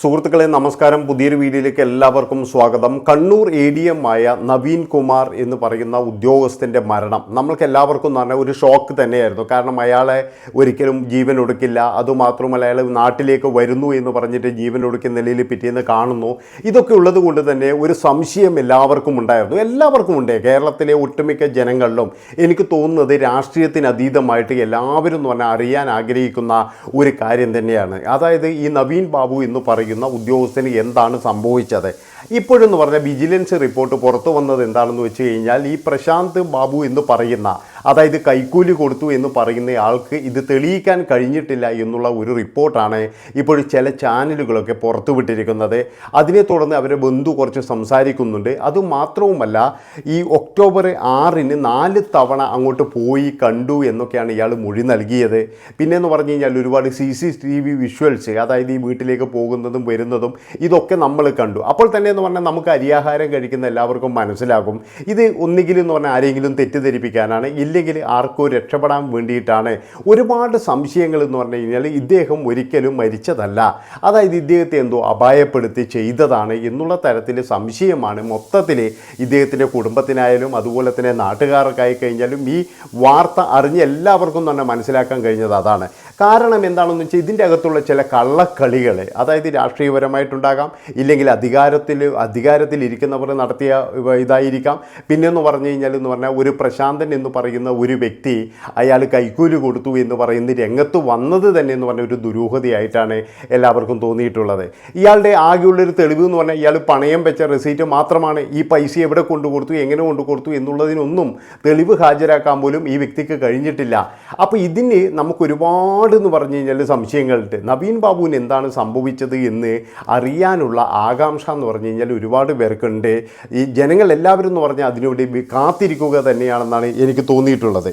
സുഹൃത്തുക്കളെ നമസ്കാരം. പുതിയൊരു വീഡിയോയിലേക്ക് എല്ലാവർക്കും സ്വാഗതം. കണ്ണൂർ എ ഡി എം ആയ നവീൻ കുമാർ എന്ന് പറയുന്ന ഉദ്യോഗസ്ഥന്റെ മരണം നമ്മൾക്ക് എല്ലാവർക്കും എന്ന് പറഞ്ഞാൽ ഒരു ഷോക്ക് തന്നെയായിരുന്നു. കാരണം അയാളെ ഒരിക്കലും ജീവൻ ഒടുക്കില്ല. അതുമാത്രമല്ല അയാൾ നാട്ടിലേക്ക് വരുന്നു എന്ന് പറഞ്ഞിട്ട് ജീവൻ ഒടുക്കുന്ന നിലയിൽ പിറ്റേന്ന് കാണുന്നു. ഇതൊക്കെ ഉള്ളത് കൊണ്ട് തന്നെ ഒരു സംശയം എല്ലാവർക്കും ഉണ്ടായിരുന്നു. എല്ലാവർക്കും ഉണ്ട്. കേരളത്തിലെ ഒട്ടുമിക്ക ജനങ്ങളിലും എനിക്ക് തോന്നുന്നത് രാഷ്ട്രീയത്തിന് അതീതമായിട്ട് എല്ലാവരും എന്ന് പറഞ്ഞാൽ അറിയാൻ ആഗ്രഹിക്കുന്ന ഒരു കാര്യം തന്നെയാണ്. അതായത് ഈ നവീൻ ബാബു എന്ന് പറയുന്ന ഉദ്യോഗസ്ഥന് എന്താണ് സംഭവിച്ചത്? ഇപ്പോഴെന്ന് പറഞ്ഞാൽ വിജിലൻസ് റിപ്പോർട്ട് പുറത്തു വന്നത് എന്താണെന്ന് വെച്ച് കഴിഞ്ഞാൽ ഈ പ്രശാന്ത് ബാബു എന്ന് പറയുന്ന അതായത് കൈക്കൂലി കൊടുത്തു എന്ന് പറയുന്ന ആൾക്ക് ഇത് തെളിയിക്കാൻ കഴിഞ്ഞിട്ടില്ല എന്നുള്ള ഒരു റിപ്പോർട്ടാണ് ഇപ്പോൾ ചില ചാനലുകളൊക്കെ പുറത്തുവിട്ടിരിക്കുന്നത് അതിനെ തുടർന്ന് അവരെ ബന്ധു കുറച്ച് സംസാരിക്കുന്നുണ്ട്. അതുമാത്രവുമല്ല ഈ ഒക്ടോബർ ആറിന് നാല് തവണ അങ്ങോട്ട് പോയി കണ്ടു എന്നൊക്കെയാണ് ഇയാൾ മൊഴി നൽകിയത്. പിന്നെയെന്ന് പറഞ്ഞു കഴിഞ്ഞാൽ ഒരുപാട് C C T V visuals അതായത് ഈ വീട്ടിലേക്ക് പോകുന്നതും വരുന്നതും ഇതൊക്കെ നമ്മൾ കണ്ടു. അപ്പോൾ തന്നെ എന്ന് പറഞ്ഞാൽ നമുക്ക് അരിയാഹാരം കഴിക്കുന്ന എല്ലാവർക്കും മനസ്സിലാകും. ഇത് ഒന്നുകിലും എന്ന് പറഞ്ഞാൽ ആരെങ്കിലും തെറ്റിദ്ധരിപ്പിക്കാനാണ് ഇല്ലെങ്കിൽ ആർക്കോ രക്ഷപ്പെടാൻ വേണ്ടിയിട്ടാണ് ഒരുപാട് സംശയങ്ങൾ എന്ന് പറഞ്ഞു കഴിഞ്ഞാൽ ഇദ്ദേഹം ഒരിക്കലും മരിച്ചതല്ല. അതായത് ഇദ്ദേഹത്തെ എന്തോ അപായപ്പെടുത്തി ചെയ്തതാണ് എന്നുള്ള തരത്തിൽ സംശയമാണ് മൊത്തത്തിൽ ഇദ്ദേഹത്തിന്റെ കുടുംബത്തിനായാലും അതുപോലെ തന്നെ നാട്ടുകാർക്കായി കഴിഞ്ഞാലും ഈ വാർത്ത അറിഞ്ഞ് എല്ലാവർക്കും തന്നെ മനസ്സിലാക്കാൻ കഴിഞ്ഞത് അതാണ്. കാരണം എന്താണെന്ന് വെച്ചാൽ ഇതിന്റെ അകത്തുള്ള ചില കള്ളക്കളികൾ അതായത് രാഷ്ട്രീയപരമായിട്ടുണ്ടാകാം ഇല്ലെങ്കിൽ അധികാരത്തിൽ അധികാരത്തിൽ ഇരിക്കുന്നവർ നടത്തിയ ഇതായിരിക്കാം. പിന്നെന്ന് പറഞ്ഞു കഴിഞ്ഞാൽ എന്ന് പറഞ്ഞാൽ ഒരു പ്രശാന്തൻ എന്ന് പറയുന്ന ഒരു വ്യക്തി അയാൾ കൈക്കൂലി കൊടുത്തു എന്ന് പറയുന്ന രംഗത്ത് വന്നത് തന്നെ എന്ന് പറഞ്ഞ ഒരു ദുരൂഹതയായിട്ടാണ് എല്ലാവർക്കും തോന്നിയിട്ടുള്ളത്. ഇയാളുടെ ആകെയുള്ളൊരു തെളിവ് എന്ന് പറഞ്ഞാൽ ഇയാൾ പണയം വെച്ച റെസീറ്റ് മാത്രമാണ് ഈ പൈസ എവിടെ കൊണ്ടു കൊടുത്തു എങ്ങനെ കൊണ്ടു കൊടുത്തു എന്നുള്ളതിനൊന്നും തെളിവ് ഹാജരാക്കാൻ പോലും ഈ വ്യക്തിക്ക് കഴിഞ്ഞിട്ടില്ല. അപ്പോൾ ഇതിന് നമുക്ക് ഒരുപാട് എന്ന് പറഞ്ഞു കഴിഞ്ഞാൽ സംശയങ്ങളുണ്ട്. നവീൻ ബാബുവിന് എന്താണ് സംഭവിച്ചത് എന്ന് അറിയാനുള്ള ആകാംക്ഷ എന്ന് പറഞ്ഞു കഴിഞ്ഞാൽ ഒരുപാട് പേർക്കുണ്ട്. ഈ ജനങ്ങൾ എല്ലാവരും എന്ന് പറഞ്ഞാൽ അതിനുവേണ്ടി കാത്തിരിക്കുക തന്നെയാണെന്നാണ് എനിക്ക് തോന്നിയിട്ടുള്ളത്.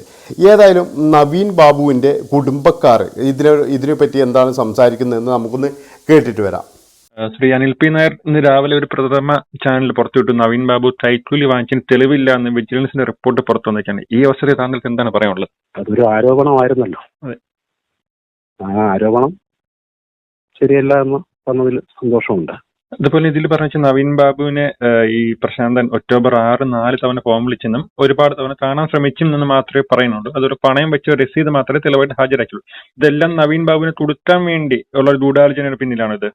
ഏതായാലും നവീൻ ബാബുവിന്റെ കുടുംബക്കാർ ഇതിനെ ഇതിനെപ്പറ്റി എന്താണ് സംസാരിക്കുന്നതെന്ന് നമുക്കൊന്ന് കേട്ടിട്ട് വരാം. ശ്രീ അനിൽ പി നായർ ഇന്ന് രാവിലെ ഒരു പ്രഥമ ചാനൽ പുറത്തുവിട്ടു. നവീൻ ബാബു തൈക്കൂലി വാങ്ങിച്ചതിന് തെളിവില്ല എന്ന് വിജിലൻസിന്റെ റിപ്പോർട്ട് പുറത്തു വന്നേക്കാണ് ഈ അവസരത്തിൽ താങ്കൾക്ക് എന്താണ് പറയാനുള്ളത്? അതൊരു ആരോപണമായിരുന്നല്ലോ. അതെ. ആ ആരോപണം ശരിയല്ല എന്ന് പറഞ്ഞതിൽ സന്തോഷമുണ്ട്. അതുപോലെ ഇതിൽ പറഞ്ഞ നവീൻ ബാബുവിനെ ഈ പ്രശാന്തൻ ഒക്ടോബർ ആറ് നാല് തവണ ഫോം വിളിച്ചെന്നും ഒരുപാട് തവണ കാണാൻ ശ്രമിച്ചെന്നും മാത്രമേ പറയുന്നുള്ളൂ. അതൊരു പണയം വെച്ച രസീത് മാത്രമേ തെളിവായിട്ട് ഹാജരാക്കുള്ളൂ ഇതെല്ലാം നവീൻ ബാബുവിനെ കൊടുക്കാൻ വേണ്ടി ഉള്ള ഗൂഢാലോചനയുടെ പിന്നിലാണിത്.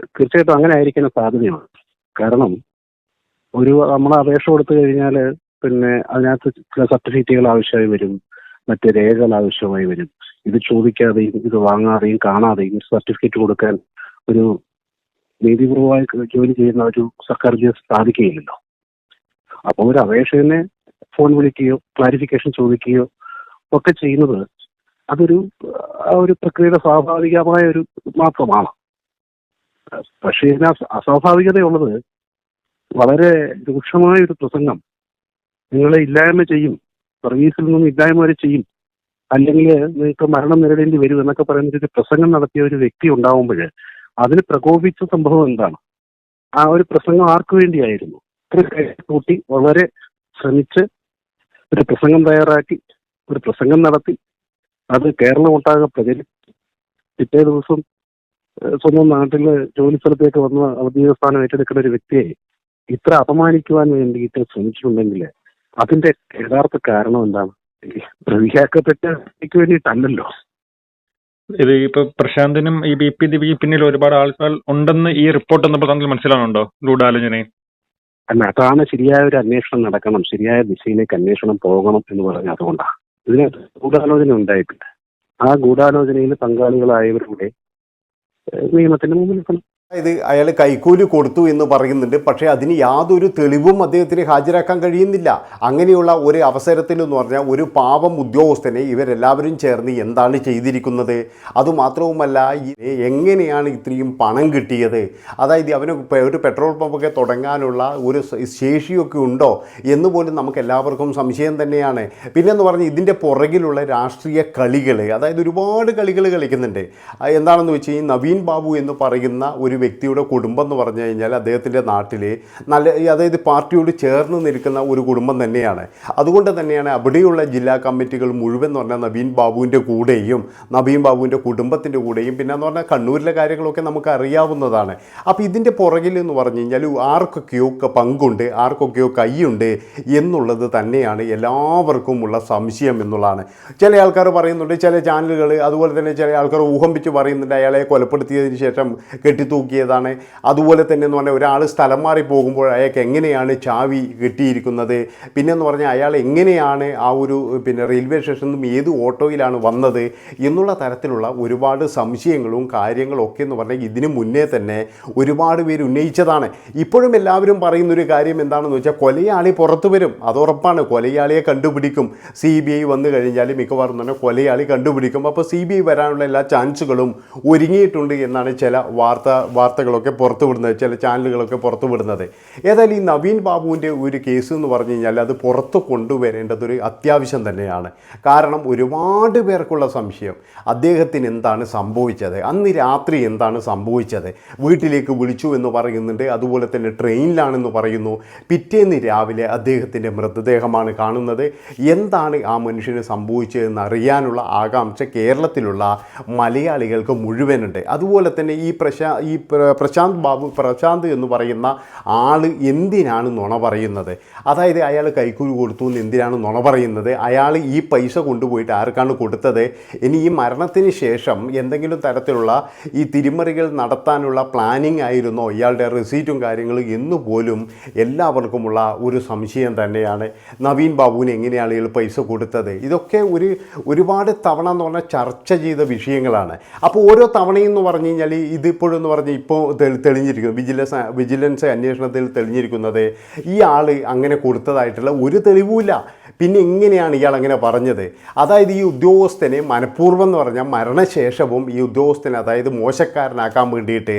ഇത് തീർച്ചയായിട്ടും അങ്ങനെ ആയിരിക്കുന്ന സാധ്യതയാണ് കാരണം ഒരു നമ്മൾ അപേക്ഷ കൊടുത്തു കഴിഞ്ഞാൽ പിന്നെ അതിനകത്ത് ചില സർട്ടിഫിക്കറ്റുകൾ ആവശ്യമായി വരും മറ്റ് രേഖകൾ ആവശ്യമായി വരും. ഇത് ചോദിക്കാതെയും ഇത് വാങ്ങാതെയും കാണാതെയും സർട്ടിഫിക്കറ്റ് കൊടുക്കാൻ ഒരു നീതിപൂർവമായി ജോലി ചെയ്യുന്ന ഒരു സർക്കാർ ഉദ്യോഗസ്ഥ സാധിക്കുകയില്ലല്ലോ. അപ്പോൾ ഒരു അപേക്ഷകനെ ഫോൺ വിളിക്കുകയോ ക്ലാരിഫിക്കേഷൻ ചോദിക്കുകയോ ഒക്കെ ചെയ്യുന്നത് അതൊരു ആ ഒരു പ്രക്രിയയുടെ സ്വാഭാവികമായ ഒരു മാത്രമാണ്. പക്ഷേ ഇതിന് അസ- അസ്വാഭാവികതയുള്ളത് വളരെ രൂക്ഷമായ ഒരു പ്രസംഗം. നിങ്ങളെ ഇല്ലായ്മ ചെയ്യും സർവീസിൽ നിന്നും ഇല്ലായ്മ വരെ ചെയ്യും അല്ലെങ്കിൽ നിങ്ങൾക്ക് മരണം നേരിടേണ്ടി വരും എന്നൊക്കെ പറയുന്ന ഒരു പ്രസംഗം നടത്തിയ ഒരു വ്യക്തി ഉണ്ടാവുമ്പോൾ അതിന് പ്രകോപിച്ച സംഭവം എന്താണ്? ആ ഒരു പ്രസംഗം ആർക്കു വേണ്ടിയായിരുന്നു? കൂട്ടി വളരെ ശ്രമിച്ച് ഒരു പ്രസംഗം തയ്യാറാക്കി ഒരു പ്രസംഗം നടത്തി. അത് കേരളം ഒട്ടാകെ പ്രചരിപ്പിച്ചു പിറ്റേ ദിവസം സ്വന്തം നാട്ടിൽ ജോലി സ്ഥലത്തേക്ക് വന്ന് ഔദ്യോഗിക സ്ഥാനം ഏറ്റെടുക്കുന്ന ഒരു വ്യക്തിയെ ഇത്ര അപമാനിക്കുവാൻ വേണ്ടിയിട്ട് ശ്രമിച്ചിട്ടുണ്ടെങ്കിൽ അതിന്റെ യഥാർത്ഥ കാരണം എന്താണ്? പ്രതിയാക്കപ്പെട്ട വ്യക്തിക്ക് വേണ്ടിയിട്ടല്ലല്ലോ ഇത് ഇപ്പൊ പ്രശാന്തിനും ഈ ബി പി ദിവ്യ പിന്നിൽ ഒരുപാട് ആൾക്കാർ ഉണ്ടെന്ന് ഈ റിപ്പോർട്ട് വന്നപ്പോൾ താങ്കൾ മനസ്സിലാവുന്നുണ്ടോ? ഗൂഢാലോചനയെ അല്ല അതാണ് ശരിയായ ഒരു അന്വേഷണം നടക്കണം ശരിയായ ദിശയിലേക്ക് അന്വേഷണം പോകണം എന്ന് പറഞ്ഞ അതുകൊണ്ടാണ് ഇതിന് ഗൂഢാലോചന ഉണ്ടായിട്ടില്ല ആ ഗൂഢാലോചനയിൽ പങ്കാളികളായവരുടെ നിയമത്തിന് മുമ്പിൽ അതായത് അയാൾ കൈക്കൂലി കൊടുത്തു എന്ന് പറയുന്നുണ്ട്. പക്ഷേ അതിന് യാതൊരു തെളിവും അദ്ദേഹത്തിന് ഹാജരാക്കാൻ കഴിയുന്നില്ല. അങ്ങനെയുള്ള ഒരു അവസരത്തിൽ എന്ന് പറഞ്ഞാൽ ഒരു പാവം ഉദ്യോഗസ്ഥനെ ഇവരെല്ലാവരും ചേർന്ന് എന്താണ് ചെയ്തിരിക്കുന്നത്? അതുമാത്രവുമല്ല എങ്ങനെയാണ് ഇത്രയും പണം കിട്ടിയത്? അതായത് അവന് ഒരു പെട്രോൾ പമ്പൊക്കെ തുടങ്ങാനുള്ള ഒരു ശേഷിയൊക്കെ ഉണ്ടോ? എന്ന് പോലും നമുക്ക് എല്ലാവർക്കും സംശയം തന്നെയാണ്. പിന്നെന്ന് പറഞ്ഞാൽ ഇതിന്റെ പുറകിലുള്ള രാഷ്ട്രീയ കളികൾ അതായത് ഒരുപാട് കളികൾ കളിക്കുന്നുണ്ട്. എന്താണെന്ന് വെച്ച് കഴിഞ്ഞാൽ നവീൻ ബാബു എന്ന് പറയുന്ന ഒരു ഒരു വ്യക്തിയുടെ കുടുംബം എന്ന് പറഞ്ഞു കഴിഞ്ഞാൽ അദ്ദേഹത്തിന്റെ നാട്ടിൽ നല്ല അതായത് പാർട്ടിയോട് ചേർന്ന് നിൽക്കുന്ന ഒരു കുടുംബം തന്നെയാണ്. അതുകൊണ്ട് തന്നെയാണ് അവിടെയുള്ള ജില്ലാ കമ്മിറ്റികൾ മുഴുവൻ എന്ന് പറഞ്ഞാൽ നവീൻ ബാബുവിന്റെ കൂടെയും നവീൻ ബാബുവിന്റെ കുടുംബത്തിന്റെ കൂടെയും പിന്നെ എന്ന് പറഞ്ഞാൽ കണ്ണൂരിലെ കാര്യങ്ങളൊക്കെ നമുക്ക് അറിയാവുന്നതാണ്. അപ്പോൾ ഇതിന്റെ പുറകിൽ എന്ന് പറഞ്ഞു കഴിഞ്ഞാൽ ആർക്കൊക്കെയോ പങ്കുണ്ട് ആർക്കൊക്കെയോ കൈയുണ്ട് എന്നുള്ളത് തന്നെയാണ് എല്ലാവർക്കും ഉള്ള സംശയം എന്നുള്ളതാണ്. ചില ആൾക്കാർ പറയുന്നുണ്ട് ചില ചാനലുകൾ അതുപോലെ തന്നെ ചില ആൾക്കാർ ഊഹംപിച്ച് പറയുന്നുണ്ട് അയാളെ കൊലപ്പെടുത്തിയതിന് ശേഷം കെട്ടിത്തൂക്കിയതാണ് അതുപോലെ തന്നെ എന്ന് പറഞ്ഞാൽ ഒരാൾ സ്ഥലം മാറി പോകുമ്പോൾ അയാൾക്ക് എങ്ങനെയാണ് ചാവി കിട്ടിയിരിക്കുന്നത്? പിന്നെ എന്ന് പറഞ്ഞാൽ അയാൾ എങ്ങനെയാണ് ആ ഒരു പിന്നെ റെയിൽവേ സ്റ്റേഷനിൽ നിന്നും ഏത് ഓട്ടോയിലാണ് വന്നത് എന്നുള്ള തരത്തിലുള്ള ഒരുപാട് സംശയങ്ങളും കാര്യങ്ങളും ഒക്കെ എന്ന് പറഞ്ഞാൽ ഇതിനു മുന്നേ തന്നെ ഒരുപാട് പേര് ഉന്നയിച്ചതാണ്. ഇപ്പോഴും എല്ലാവരും പറയുന്നൊരു കാര്യം എന്താണെന്ന് വെച്ചാൽ കൊലയാളി പുറത്തു വരും. അത് ഉറപ്പാണ്. കൊലയാളിയെ കണ്ടുപിടിക്കും. സി ബി ഐ വന്നു കഴിഞ്ഞാൽ മിക്കവാറും തന്നെ കൊലയാളി കണ്ടുപിടിക്കും. അപ്പോൾ സി ബി ഐ വരാനുള്ള എല്ലാ ചാൻസുകളും ഒരുങ്ങിയിട്ടുണ്ട് എന്നാണ് ചില വാർത്ത വാർത്തകളൊക്കെ പുറത്തുവിടുന്നത് ചില ചാനലുകളൊക്കെ പുറത്തുവിടുന്നത്. ഏതായാലും ഈ നവീൻ ബാബുവിന്റെ ഒരു കേസ് എന്ന് പറഞ്ഞു കഴിഞ്ഞാൽ അത് പുറത്ത് കൊണ്ടുവരേണ്ടതൊരു അത്യാവശ്യം തന്നെയാണ്. കാരണം ഒരുപാട് പേർക്കുള്ള സംശയം അദ്ദേഹത്തിന് എന്താണ് സംഭവിച്ചത് അന്ന് രാത്രി എന്താണ് സംഭവിച്ചത് വീട്ടിലേക്ക് വിളിച്ചു എന്ന് പറയുന്നുണ്ട് അതുപോലെ തന്നെ ട്രെയിനിലാണെന്ന് പറയുന്നു പിറ്റേന്ന് രാവിലെ അദ്ദേഹത്തിന്റെ മൃതദേഹമാണ് കാണുന്നത് എന്താണ് ആ മനുഷ്യന് സംഭവിച്ചതെന്ന് അറിയാനുള്ള ആകാംക്ഷ കേരളത്തിലുള്ള മലയാളികൾക്ക് മുഴുവനുണ്ട്. അതുപോലെ തന്നെ ഈ പ്രശാ ഈ പ്രശാന്ത് ബാബു പ്രശാന്ത് എന്ന് പറയുന്ന ആൾ എന്തിനാണ് നുണ പറയുന്നത്? അതായത് അയാൾ കൈക്കൂലി കൊടുത്തു എന്ന് എന്തിനാണ് നുണ പറയുന്നത്? അയാൾ ഈ പൈസ കൊണ്ടുപോയിട്ട് ആർക്കാണ് കൊടുത്തത്? ഇനി ഈ മരണത്തിന് ശേഷം എന്തെങ്കിലും തരത്തിലുള്ള ഈ തിരിമറികൾ നടത്താനുള്ള പ്ലാനിങ് ആയിരുന്നോ? ഇയാളുടെ റെസീറ്റും കാര്യങ്ങളും എന്ന് പോലും എല്ലാവർക്കുമുള്ള ഒരു സംശയം തന്നെയാണ്. നവീൻ ബാബുവിന് എങ്ങനെയാണ് ഇയാൾ പൈസ കൊടുത്തത്? ഇതൊക്കെ ഒരു ഒരുപാട് തവണ എന്ന് പറഞ്ഞാൽ ചർച്ച ചെയ്ത വിഷയങ്ങളാണ്. അപ്പോൾ ഓരോ തവണയും എന്ന് പറഞ്ഞു കഴിഞ്ഞാൽ ഇതിപ്പോഴെന്ന് പറഞ്ഞ് ഇപ്പോൾ തെളിഞ്ഞിരിക്കുന്നത് തെളിഞ്ഞിരിക്കുന്നു. വിജിലൻസ് വിജിലൻസ് അന്വേഷണത്തിൽ തെളിഞ്ഞിരിക്കുന്നത് ഈ ആൾ അങ്ങനെ കൊടുത്തതായിട്ടുള്ള ഒരു തെളിവുമില്ല. പിന്നെ എങ്ങനെയാണ് ഇയാൾ അങ്ങനെ പറഞ്ഞത്? അതായത് ഈ ഉദ്യോഗസ്ഥനെ മനഃപൂർവം എന്ന് പറഞ്ഞാൽ മരണശേഷവും ഈ ഉദ്യോഗസ്ഥനെ അതായത് മോശക്കാരനാക്കാൻ വേണ്ടിയിട്ട്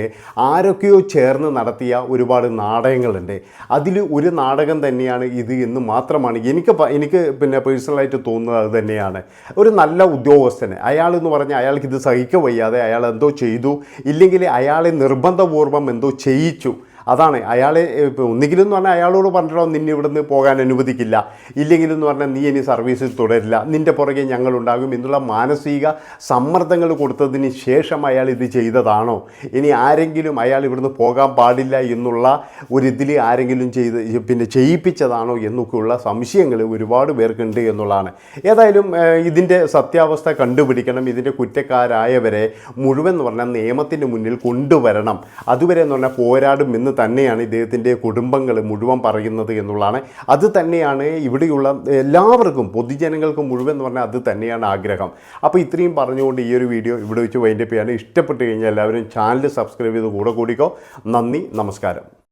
ആരൊക്കെയോ ചേർന്ന് നടത്തിയ ഒരുപാട് നാടകങ്ങളുണ്ട്. അതിൽ ഒരു നാടകം തന്നെയാണ് ഇത് എന്ന് മാത്രമാണ് എനിക്ക് എനിക്ക് പിന്നെ പേഴ്സണലായിട്ട് തോന്നുന്നത് അത് തന്നെയാണ്. ഒരു നല്ല ഉദ്യോഗസ്ഥന് അയാൾ എന്ന് പറഞ്ഞാൽ അയാൾക്ക് ഇത് സഹിക്കവയ്യാതെ വയ്യാതെ അയാൾ എന്തോ ചെയ്തു. ഇല്ലെങ്കിൽ അയാളെ നിർബന്ധപൂർവം എന്തോ ചെയ്യിച്ചു. അതാണ്. അയാളെ ഇപ്പോൾ ഒന്നുകിലും എന്ന് പറഞ്ഞാൽ അയാളോട് പറഞ്ഞിട്ടോ നിന്നെ ഇവിടുന്ന് പോകാൻ അനുവദിക്കില്ല. ഇല്ലെങ്കിലെന്ന് പറഞ്ഞാൽ നീ ഇനി സർവീസിൽ തുടരില്ല. നിന്റെ പുറകെ ഞങ്ങളുണ്ടാകും എന്നുള്ള മാനസിക സമ്മർദ്ദങ്ങൾ കൊടുത്തതിന് ശേഷം അയാൾ ഇത് ചെയ്തതാണോ? ഇനി ആരെങ്കിലും അയാൾ ഇവിടുന്ന് പോകാൻ പാടില്ല എന്നുള്ള ഒരിതിൽ ആരെങ്കിലും ചെയ്ത് പിന്നെ ചെയ്യിപ്പിച്ചതാണോ എന്നൊക്കെയുള്ള സംശയങ്ങൾ ഒരുപാട് പേർക്കുണ്ട് എന്നുള്ളതാണ്. ഏതായാലും ഇതിന്റെ സത്യാവസ്ഥ കണ്ടുപിടിക്കണം. ഇതിന്റെ കുറ്റക്കാരായവരെ മുഴുവൻ എന്ന് പറഞ്ഞാൽ നിയമത്തിന്റെ മുന്നിൽ കൊണ്ടുവരണം. അതുവരെ എന്ന് പറഞ്ഞാൽ പോരാടും എന്ന് തന്നെയാണ് ഇദ്ദേഹത്തിന്റെ കുടുംബങ്ങൾ മുഴുവൻ പറയുന്നത് എന്നുള്ളതാണ്. അത് തന്നെയാണ് ഇവിടെയുള്ള എല്ലാവർക്കും പൊതുജനങ്ങൾക്കും മുഴുവൻ എന്ന് പറഞ്ഞാൽ അത് തന്നെയാണ് ആഗ്രഹം. അപ്പോൾ ഇത്രയും പറഞ്ഞുകൊണ്ട് ഈ ഒരു വീഡിയോ ഇവിടെ വെച്ച് വൈൻഡപ്പ് ചെയ്യാൻ ഇഷ്ടപ്പെട്ട് കഴിഞ്ഞാൽ എല്ലാവരും ചാനൽ സബ്സ്ക്രൈബ് ചെയ്ത് കൂടെ കൂടിക്കോ. നന്ദി നമസ്കാരം.